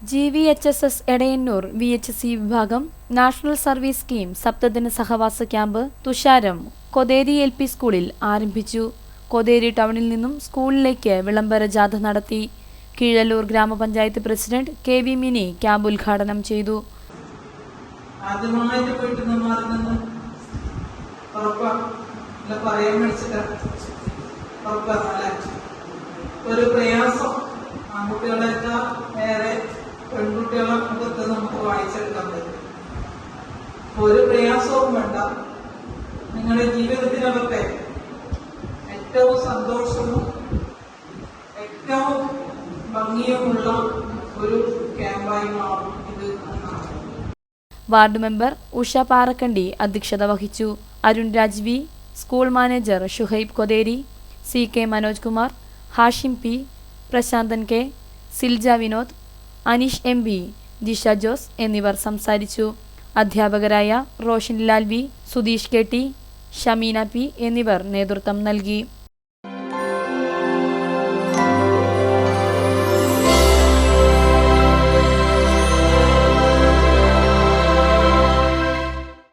G V H S S Edayannur V H C വിഭാഗം national service scheme സപ്തദിന സഹവാസ camp Thusharam Kotheri L P സ്കൂളിൽ ആരംഭിച്ചു. കൊതേരി ടൗണിൽ നിന്നും സ്കൂളിലേക്ക് വിളംബര ജാഥ നടത്തി. കീഴല്ലൂർ ഗ്രാമപഞ്ചായത്ത് president K V Mini camp ഉദ്ഘാടനം ചെയ്തു. ഒരു പ്രയാസം ആൺകുട്ടികളെക്കാൾ ഒരു പ്രയാസവും വേണ്ട. നിങ്ങളുടെ ജീവിതത്തിനകത്തെ ഏറ്റവും സന്തോഷവും ഏറ്റവും ഭംഗിയുമുള്ള ഒരു ക്യാമ്പായി മാറും ഇത് വാർഡ് മെമ്പർ ഉഷ പാറക്കണ്ടി അധ്യക്ഷത വഹിച്ചു. Arun Raj V school manager Shuhaib Kotheri C K Manoj Kumar Hashim P Prasanthan K Silja Vinod Aneesh M B Jisha Jose എന്നിവർ സംസാരിച്ചു. അധ്യാപകരായ Roshan Lal V Sudheesh K T Shameena P എന്നിവർ നേതൃത്വം നൽകി.